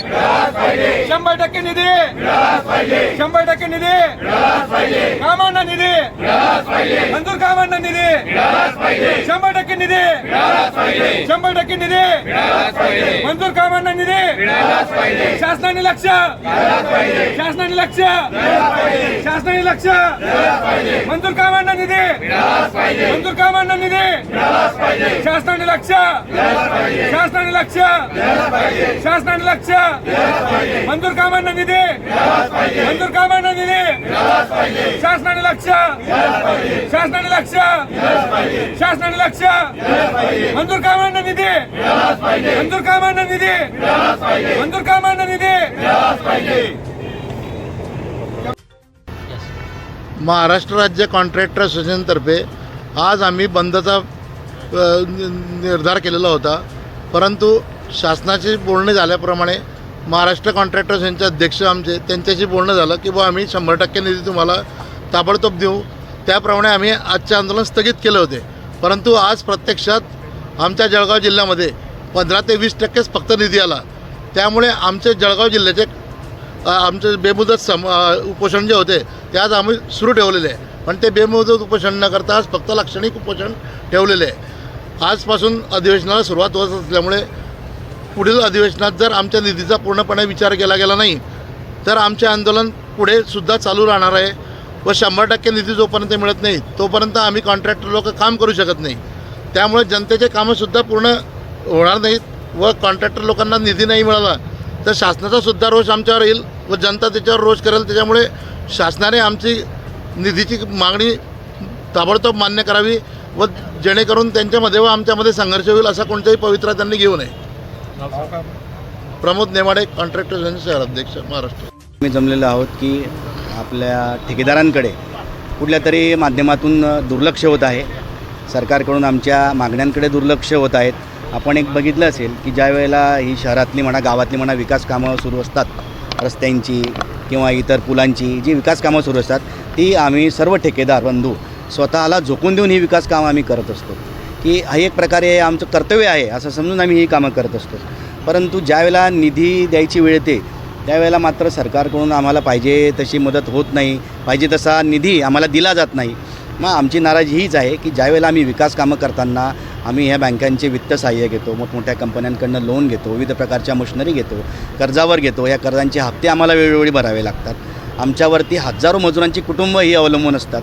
शंभर टक्के निधी. शंभर टक्के निधी. कामांना निधी. मंजूर कामांना निधी. शंभर टक्के निधी. शंभर टक्के निधी. मंजूर कामांना निधी. शासनाने लक्ष. शासनाने लक्ष. शासनाने लक्ष. मंजूर कामांना निधी. मंजूर कामांना निधी. शासनाने लक्ष. लक्ष. शासनाने लक्ष. मंजूर कामांना निधी. मंजूर कामांना निधी. शासनाने लक्ष. शासनाने लक्ष. शासनाने लक्ष. मंजूर कामांना निधी. मंजूर कामांना निधी. मंजूर कामांना निधी. महाराष्ट्र राज्य कॉन्ट्रॅक्टर असोसिएशनतर्फे आज आम्ही बंदचा निर्धार केलेला होता. परंतु शासनाशी बोलणे झाल्याप्रमाणे महाराष्ट्र कॉन्ट्रॅक्टर्स यांचे अध्यक्ष आमचे त्यांच्याशी बोलणं झालं की बुवा आम्ही शंभर टक्के निधी तुम्हाला ताबडतोब देऊ. त्याप्रमाणे आम्ही आजचे आंदोलन स्थगित केले होते. परंतु आज प्रत्यक्षात आमच्या जळगाव जिल्ह्यामध्ये पंधरा ते वीस टक्केच फक्त निधी आला. त्यामुळे आमचे जळगाव जिल्ह्याचे आमचे बेमुदत सम उपोषण जे होते ते आज आम्ही सुरू ठेवलेले आहे. पण ते बेमुदत उपोषण न करता आज फक्त लाक्षणिक उपोषण ठेवलेले आहे. आजपासून अधिवेशनाला सुरुवात होत असल्यामुळे पुढील अधिवेशनात जर आमच्या निधीचा पूर्णपणे विचार केला गेला नाही तर आमचे आंदोलन पुढे सुद्धा चालू राहणार आहे व शंभर टक्के निधी जोपर्यंत मिळत नाही तोपर्यंत आम्ही कॉन्ट्रॅक्टर लोक काम करू शकत नाही. त्यामुळे जनतेचे कामंसुद्धा पूर्ण होणार नाहीत व कॉन्ट्रॅक्टर लोकांना निधी नाही मिळाला तर शासनाचा सुद्धा रोष आमच्यावर येईल व जनता त्याच्यावर रोष करेल. त्याच्यामुळे शासनाने आमची निधीची मागणी ताबडतोब मान्य करावी व जेणेकरून त्यांच्यामध्ये व आमच्यामध्ये संघर्ष होईल असा कोणताही पवित्रा त्यांनी घेऊ नये. प्रमोद नेमाडे कॉन्ट्रॅक्टर असोसिएशन शहराध्यक्ष महाराष्ट्र. मी जमलेलो आहोत की आपल्या ठेकेदारांकडे कुठल्या तरी माध्यमातून दुर्लक्ष होत आहे. सरकारकडून आमच्या मागण्यांकडे दुर्लक्ष होत आहेत. आपण एक बघितलं असेल की ज्या वेळेला ही शहरातली म्हणा गावातली म्हणा विकास कामं सुरू असतात रस्त्यांची किंवा इतर पुलांची जी विकास कामं सुरू असतात ती आम्ही सर्व ठेकेदार बंधू स्वतःला झोकून देऊन ही विकास कामं आम्ही करत असतो. की हा एक प्रकारे आमचं कर्तव्य आहे असं समजून आम्ही ही कामं करत असतो. परंतु ज्यावेळेला निधी द्यायची वेळ येते त्यावेळेला मात्र सरकारकडून आम्हाला पाहिजे तशी मदत होत नाही पाहिजे तसा निधी आम्हाला दिला जात नाही. मग आमची नाराजी हीच आहे की ज्यावेळेला आम्ही विकास कामं करताना आम्ही ह्या बँकांचे वित्त सहाय्य घेतो मोठमोठ्या कंपन्यांकडनं लोन घेतो विविध प्रकारच्या मशिनरी घेतो कर्जावर घेतो या कर्जांचे हप्ते आम्हाला वेळोवेळी भरावे लागतात. आमच्यावरती हजारो मजुरांची कुटुंब ही अवलंबून असतात.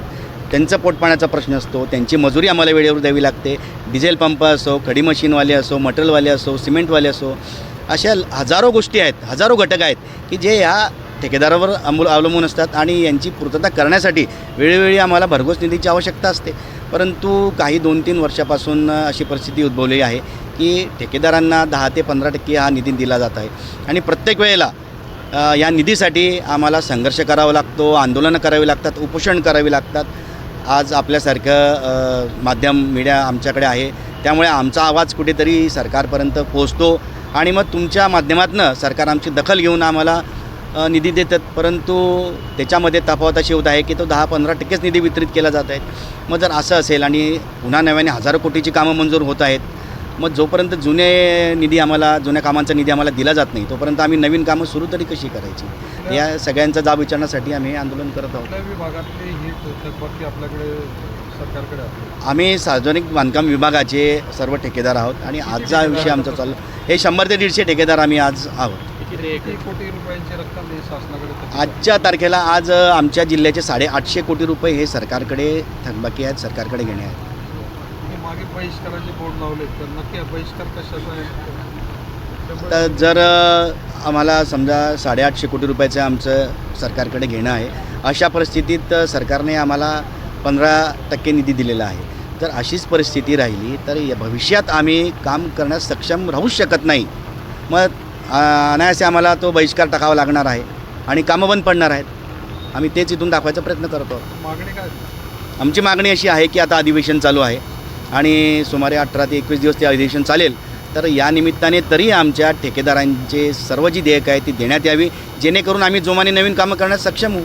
त्यांचा पोटपाण्याचा प्रश्न असतो त्यांची मजुरी आम्हाला वेळेवर द्यावी लागते. डिझेल पंप असो खडी मशीनवाले असो मटेरियलवाले असो सिमेंटवाले असो अशा हजारो गोष्टी आहेत हजारो घटक आहेत की जे ह्या ठेकेदारावर अमूल अवलंबून असतात आणि यांची पूर्तता करण्यासाठी वेळोवेळी आम्हाला भरघोस निधीची आवश्यकता असते. परंतु काही दोन तीन वर्षापासून अशी परिस्थिती उद्भवली आहे की ठेकेदारांना दहा ते पंधरा टक्के हा निधी दिला जात आहे. आणि प्रत्येक वेळेला या निधीसाठी आम्हाला संघर्ष करावा लागतो आंदोलनं करावी लागतात उपोषण करावी लागतात. आज आपल्यासारखं माध्यम मीडिया आमच्याकडे आहे. त्यामुळे आमचा आवाज कुठेतरी सरकारपर्यंत पोहोचतो. आणि मग तुमच्या माध्यमातनं सरकार आमची दखल घेऊन आम्हाला निधी देतात. परंतु त्याच्यामध्ये तफावत अशी होत आहे की तो दहा पंधरा टक्केच निधी वितरित केला जात आहे. मग जर असं असेल आणि पुन्हा नव्याने हजारो कोटीची कामं मंजूर होत आहेत मग जोपर्यंत जुने निधी आम्हाला जुन्या कामांचा निधी आम्हाला दिला जात नाही तोपर्यंत आम्ही नवीन कामं सुरू तरी कशी करायची? या सगळ्यांचा जाब विचारण्यासाठी आम्ही आंदोलन करत आहोत. आम्ही सार्वजनिक बांधकाम विभागाचे सर्व ठेकेदार आहोत आणि आजचा विषय आमचा चालू हे शंभर ते दीडशे ठेकेदार आम्ही आज आहोत. आजच्या तारखेला आज आमच्या जिल्ह्याचे साडेआठशे कोटी रुपये हे सरकारकडे थकबाकी आहेत सरकारकडे घेणे आहेत. मागे बहिष्काराचे बोर्ड लावले तर नक्की बहिष्कार कशाचा आहे? तर जर आम्हाला समजा साडेआठशे कोटी रुपयाचं आमचं सरकारकडे घेणं आहे अशा परिस्थितीत सरकारने आम्हाला पंधरा टक्के निधी दिलेला आहे. जर अशीच परिस्थिती राहिली तर या भविष्यात आम्ही काम करण्यास सक्षम राहूच शकत नाही. मग अनायासे आम्हाला तो बहिष्कार टाकावा लागणार आहे आणि कामं बंद पडणार आहेत. आम्ही तेच इथून दाखवायचा प्रयत्न करतो. मागणी काय? आमची मागणी अशी आहे की आता अधिवेशन चालू आहे. आणि सुमारे अठरा ते एकवीस दिवस ते अधिवेशन चालेल. तर या निमित्ताने तरी आमच्या ठेकेदारांचे सर्व जी देयक आहे ती देण्यात यावी जेणेकरून आम्ही जोमाने नवीन कामं करण्यास सक्षम होऊ.